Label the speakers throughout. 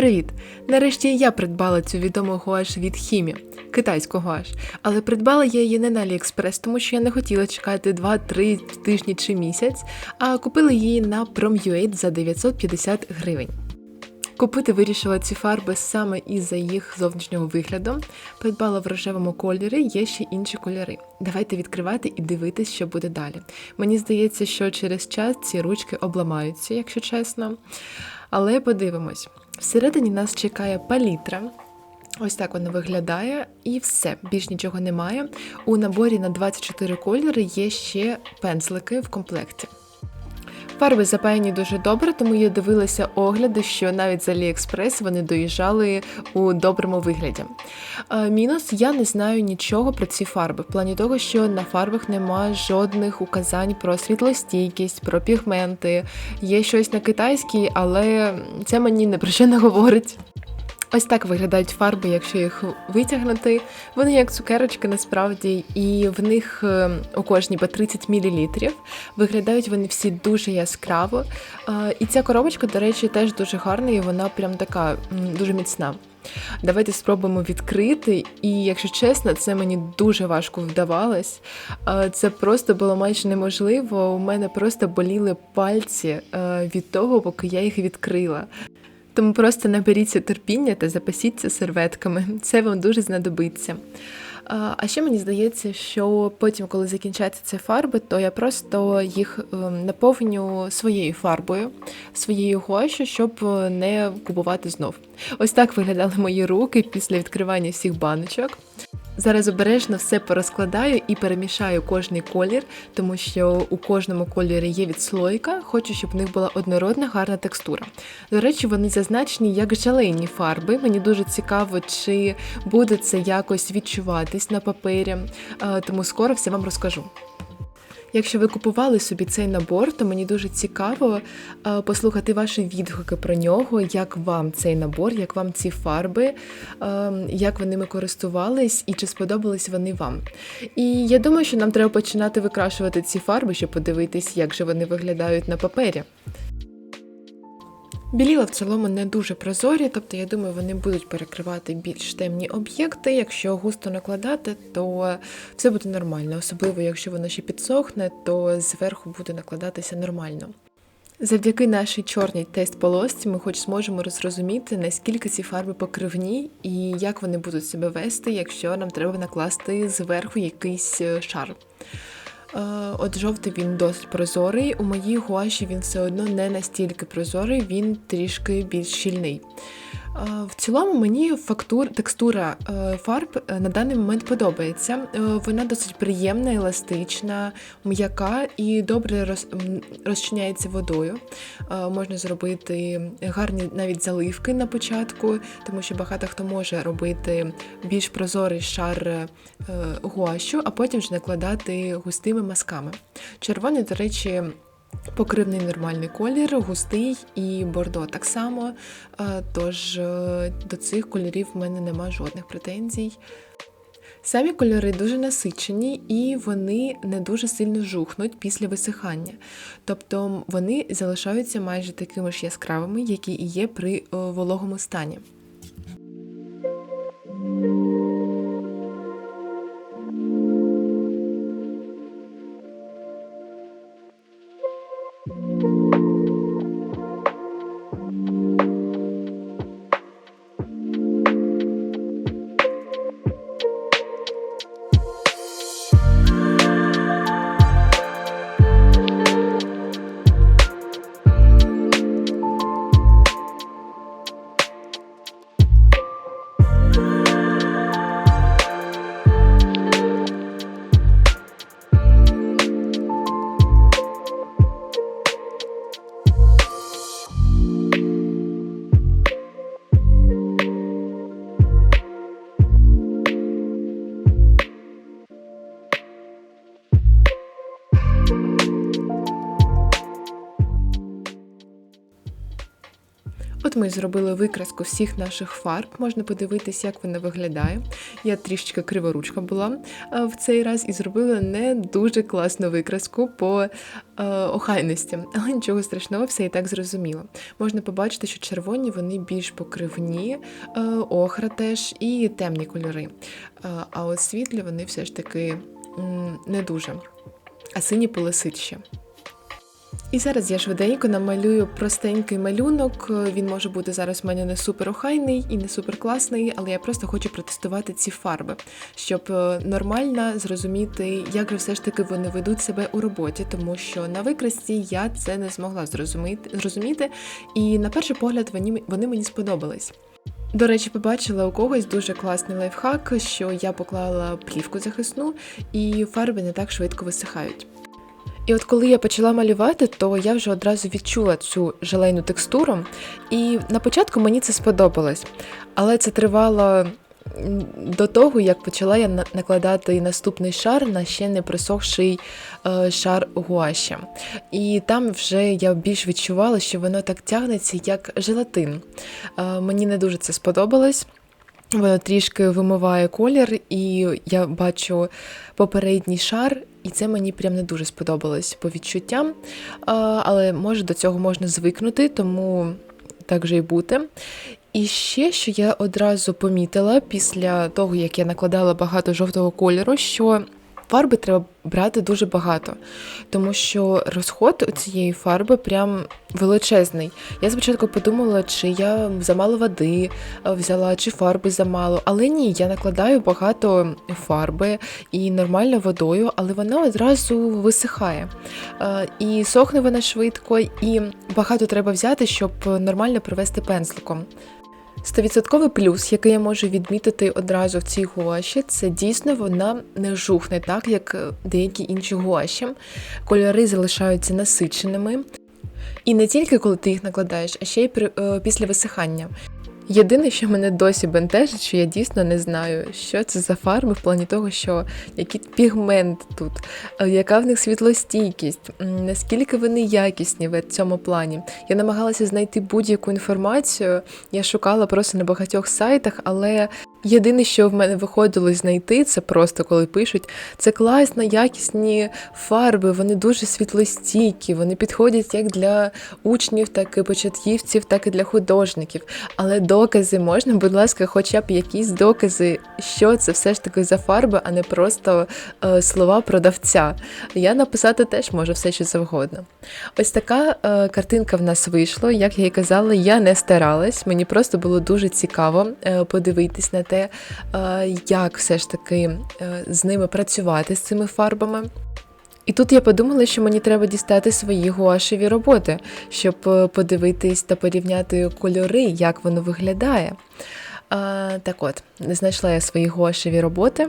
Speaker 1: Привіт! Нарешті я придбала цю відому гуаш від Хімі, китайську гуаш. Але придбала я її не на AliExpress, тому що я не хотіла чекати 2-3 тижні чи місяць, а купила її на Prom.ua за 950 гривень. Купити вирішила ці фарби саме із-за їх зовнішнього вигляду. Придбала в рожевому кольорі, є ще інші кольори. Давайте відкривати і дивитись, що буде далі. Мені здається, що через час ці ручки обламаються, якщо чесно. Але подивимось. Всередині нас чекає палітра. Ось так вона виглядає, і все, більш нічого немає. У наборі на 24 кольори є ще пензлики в комплекті. Фарби запаяні дуже добре, тому я дивилася огляди, що навіть з AliExpress вони доїжджали у доброму вигляді. Е, Мінус я не знаю нічого про ці фарби, в плані того, що на фарбах немає жодних указань про світлостійкість, про пігменти. Є щось на китайській, але це мені не про що не говорить. Ось так виглядають фарби, якщо їх витягнути. Вони як цукерочки насправді, і в них е, у кожній по 30 мл. Виглядають вони всі дуже яскраво. Е, І ця коробочка, до речі, теж дуже гарна, і вона прям така дуже міцна. Давайте спробуємо відкрити, і якщо чесно, це мені дуже важко вдавалось. Е, Це просто було майже неможливо. У мене просто боліли пальці від того, поки я їх відкрила. Тому просто наберіться терпіння та запасіться серветками. Це вам дуже знадобиться. А ще мені здається, що потім, коли закінчаться ці фарби, то я просто їх ем, наповню своєю фарбою, своєю гуашю, щоб е, не купувати знов. Ось так виглядали мої руки після відкривання всіх баночок. Зараз обережно все порозкладаю і перемішаю кожний колір, тому що у кожному кольорі є відслойка. Хочу, щоб в них була однородна гарна текстура. До речі, вони зазначені як желейні фарби. Мені дуже цікаво, чи буде це якось відчуватись на папері, Е, тому скоро все вам розкажу. Якщо ви купували собі цей набор, то мені дуже цікаво е, послухати ваші відгуки про нього, як вам цей набор, як вам ці фарби, е, як ви ними користувались і чи сподобались вони вам. І я думаю, що нам треба починати викрашувати ці фарби, щоб подивитись, як же вони виглядають на папері. Біліла в цілому не дуже прозорі, тобто я думаю, вони будуть перекривати більш темні об'єкти. Якщо густо накладати, то все буде нормально, особливо якщо воно ще підсохне, то зверху буде накладатися нормально. Завдяки нашій чорній тест полосці ми хоч зможемо розрозуміти, наскільки ці фарби покривні і як вони будуть себе вести, якщо нам треба накласти зверху якийсь е, шар. Е, От жовтий він досить прозорий. У моїй гуаші він все одно не настільки прозорий, він трішки більш щільний. Е, В цілому мені фактур, текстура е, фарб е, на даний момент подобається. Вона досить приємна, еластична, м'яка і добре роз, розчиняється водою. Можна зробити гарні навіть заливки на початку, тому що багато хто може робити більш прозорий шар гуашу, а потім вже накладати густими мазками. Червоний, до речі, Покривний нормальний колір, густий і бордо так само. Е, Тож е, до цих кольорів в мене нема жодних претензій. Самі кольори дуже насичені і вони не дуже сильно жухнуть після висихання. Тобто вони залишаються майже такими ж яскравими, які і є при е, вологому стані. Ми зробили викраску всіх наших фарб. Можна подивитись, як вона виглядає. Я трішечки криворучка була е, в цей раз і зробила не дуже класну викраску по е, охайності, але нічого страшного, все і так зрозуміло. Можна побачити, що червоні вони більш покривні, е, охра теж і темні кольори. А от світлі вони все ж таки не дуже. А сині полисить ще. І зараз я швиденько намалюю простенький малюнок. Він може бути зараз в мене не супер охайний і не супер класний, але я просто хочу протестувати ці фарби, щоб е, нормально зрозуміти, як же все ж таки вони ведуть себе у роботі, тому що на викрасці я це не змогла зрозуміти, зрозуміти і на перший погляд вони, вони мені сподобались. До речі, побачила у когось дуже класний лайфхак, що я поклала плівку захисну, і фарби не так швидко висихають. І от коли я почала малювати, то я вже одразу відчула цю желейну текстуру, і на початку мені це сподобалось, але це тривало до того, як почала я на- накладати наступний шар на ще не присохший е, шар гуаші. І там вже я більш відчувала, що воно так тягнеться, як желатин. Е, мені не дуже це сподобалось. Воно трішки вимиває колір, і я бачу попередній шар, і це мені прям не дуже сподобалось по відчуттям. Але може до цього можна звикнути, тому так же і бути. І ще, що я одразу помітила після того, як я накладала багато жовтого кольору, що фарби треба брати дуже багато, тому що розход цієї фарби прям величезний. Я спочатку подумала, чи я замало води е, взяла, чи фарби замало. Але ні, я накладаю багато фарби і нормально водою, але вона одразу висихає. Е, І сохне вона швидко, і багато треба взяти, щоб нормально провести пензликом. Стовідсотковий плюс, який я можу відмітити одразу в цій гуаші, це дійсно вона не жухне так, як е, деякі інші гуаші. Кольори залишаються насиченими. І не тільки коли ти їх накладаєш, а ще й при, е, після висихання. Єдине, що мене досі бентежить, що я дійсно не знаю, що це за фарби в плані того, що який пігмент тут, е, яка в них світлостійкість, наскільки вони якісні в цьому плані. Я намагалася знайти будь-яку інформацію. Я шукала просто на багатьох сайтах, але єдине, що в мене виходило знайти, це просто коли пишуть, це класно, якісні фарби, вони дуже світлостійкі, вони підходять як для учнів, так і початківців, так і для художників. Але докази можна, будь ласка, хоча б якісь докази, що це все ж таки за фарби, а не просто е, слова продавця. Я написати теж можу все, що завгодно. Ось така е, картинка в нас вийшла. Як я і казала, я не старалась. Мені просто було дуже цікаво е, подивитись на те, е, як все ж таки е, з ними працювати з цими фарбами. І тут я подумала, що мені треба дістати свої гуашеві роботи, щоб е, подивитись та порівняти кольори, як воно виглядає. Так от, знайшла я свої гуашеві роботи.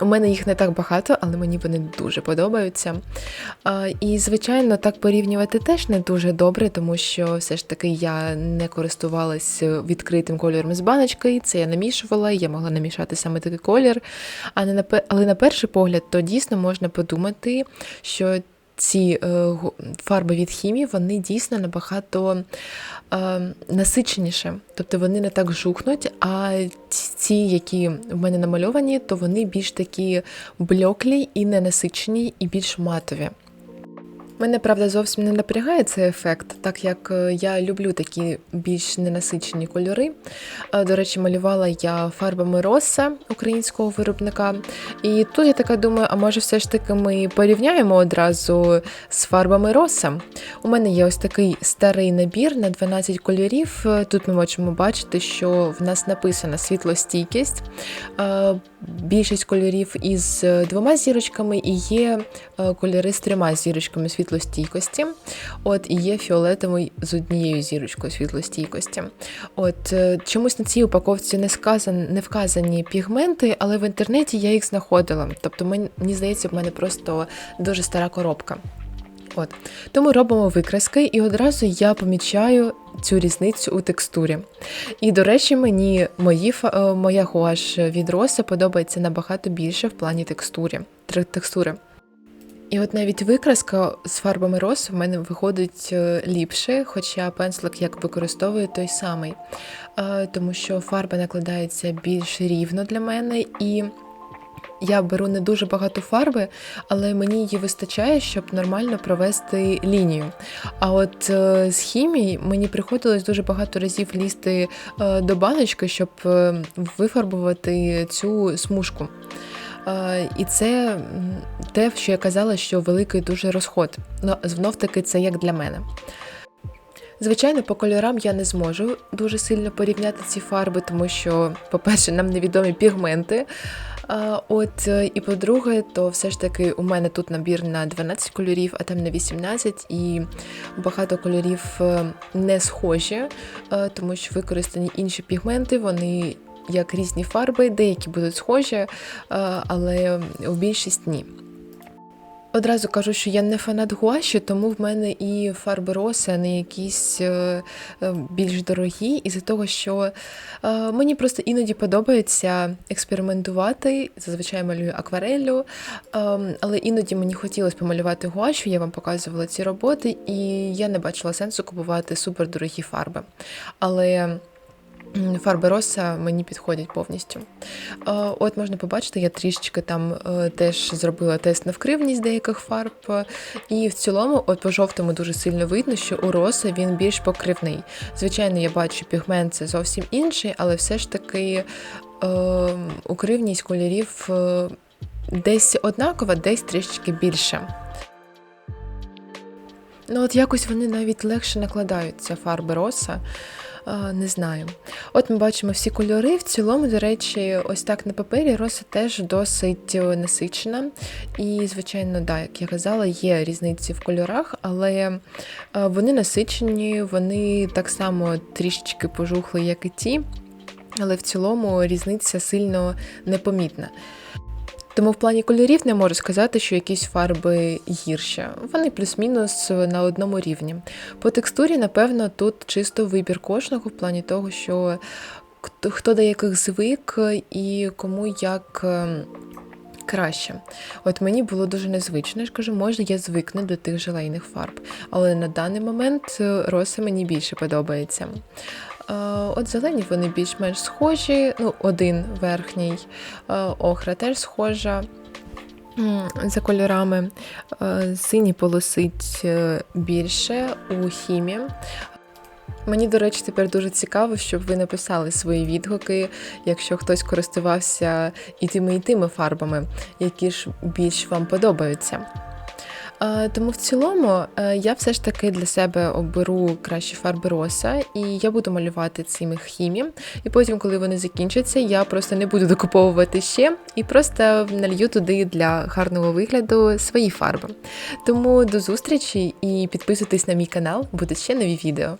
Speaker 1: У мене їх не так багато, але мені вони дуже подобаються. І, звичайно, так порівнювати теж не дуже добре, тому що все ж таки я не користувалась відкритим кольором з баночки, це я намішувала, я могла намішати саме такий колір. Але на перший погляд, то дійсно можна подумати, що ці е, фарби від хімії вони дійсно набагато е, насиченіші. Тобто вони не так жухнуть, а ці- які в мене намальовані, то вони більш такі блеклі і ненасичені, і більш матові. Мене правда зовсім не напрягає цей ефект, так як е, я люблю такі більш ненасичені кольори. Е, До речі, малювала я фарбами Росса українського виробника. І тут я така думаю, а може все ж таки ми порівняємо одразу з фарбами Росса. У мене є ось такий старий набір на 12 кольорів. Е, Тут ми можемо бачити, що в нас написана світлостійкість. Більшість кольорів із двома зірочками і є кольори з трьома зірочками світлостійкості. От і є фіолетовий з однією зірочкою світлостійкості. От е, чомусь на цій упаковці не сказан, не вказані пігменти, але в інтернеті я їх знаходила. Тобто, мені, здається, в мене просто дуже стара коробка. От тому робимо викраски, і одразу я помічаю цю різницю у текстурі. І, до речі, мені мої, е, моя гуаш від Роса подобається набагато більше в плані текстурі. текстури. І от навіть викраска з фарбами роз в мене виходить е, ліпше, хоча пензлик як використовую той самий, тому що фарба накладається більш рівно для мене і. Я беру не дуже багато фарби, але мені її вистачає, щоб нормально провести лінію. А от е, з хімії мені приходилось дуже багато разів лізти е, до баночки, щоб вифарбувати цю смужку. Е, і це те, що я казала, що великий дуже розход. Ну, знов таки, це як для мене. Звичайно, по кольорам я не зможу дуже сильно порівняти ці фарби, тому що, по-перше, нам невідомі пігменти. От, е, і по-друге, то все ж таки у мене тут набір на 12 кольорів, а там на 18, і багато кольорів е, не схожі, е, тому що використані інші пігменти, вони як різні фарби, деякі будуть схожі, е, але в більшість ні. Одразу кажу, що я не фанат гуаші, тому в мене і фарби роси, а не якісь е, е, більш дорогі, із-за того, що мені просто іноді подобається експериментувати. Зазвичай малюю аквареллю, але іноді мені хотілося помалювати гуашу, я вам показувала ці роботи, і я не бачила сенсу купувати супердорогі фарби. Але Фарби роса мені підходять повністю. От можна побачити, я трішечки там е, теж зробила тест на вкривність деяких фарб. І в цілому, от по жовтому дуже сильно видно, що у роса він більш покривний. Звичайно, я бачу, пігмент це зовсім інший, але все ж таки е, укривність кольорів е, десь однакова, десь трішечки більше. Ну, от якось вони навіть легше накладаються фарби роса. Не знаю. От ми бачимо всі кольори. В цілому, до речі, ось так на папері роса теж досить е, насичена. І, звичайно, да, як я казала, є різниці в кольорах, але е, вони насичені, вони так само трішечки пожухли, як і ті. Але в цілому різниця сильно непомітна. Тому в плані кольорів не можу сказати, що якісь фарби гірші. Вони плюс-мінус на одному рівні. По текстурі, напевно, тут чисто вибір кожного в плані того, що хто- до яких звик і кому як. ем, Краще. От мені було дуже незвично, я ж кажу, може, я звикну до тих желейних фарб. Але на даний момент е, роса мені більше подобається. Е, От зелені вони більш-менш схожі. Ну, один верхній е, охра теж схожа. За кольорами Е, синій полосить більше у хімі. Мені, до речі, тепер дуже цікаво, щоб ви написали свої відгуки, якщо хтось користувався і тими, і тими фарбами, які ж більш вам подобаються. Е, Тому в цілому е, я все ж таки для себе оберу кращі фарби роса, і я буду малювати цими хімі. І потім, коли вони закінчаться, я просто не буду докуповувати ще і просто налью туди для гарного вигляду свої фарби. Тому до зустрічі і підписуйтесь на мій канал, будуть ще нові відео.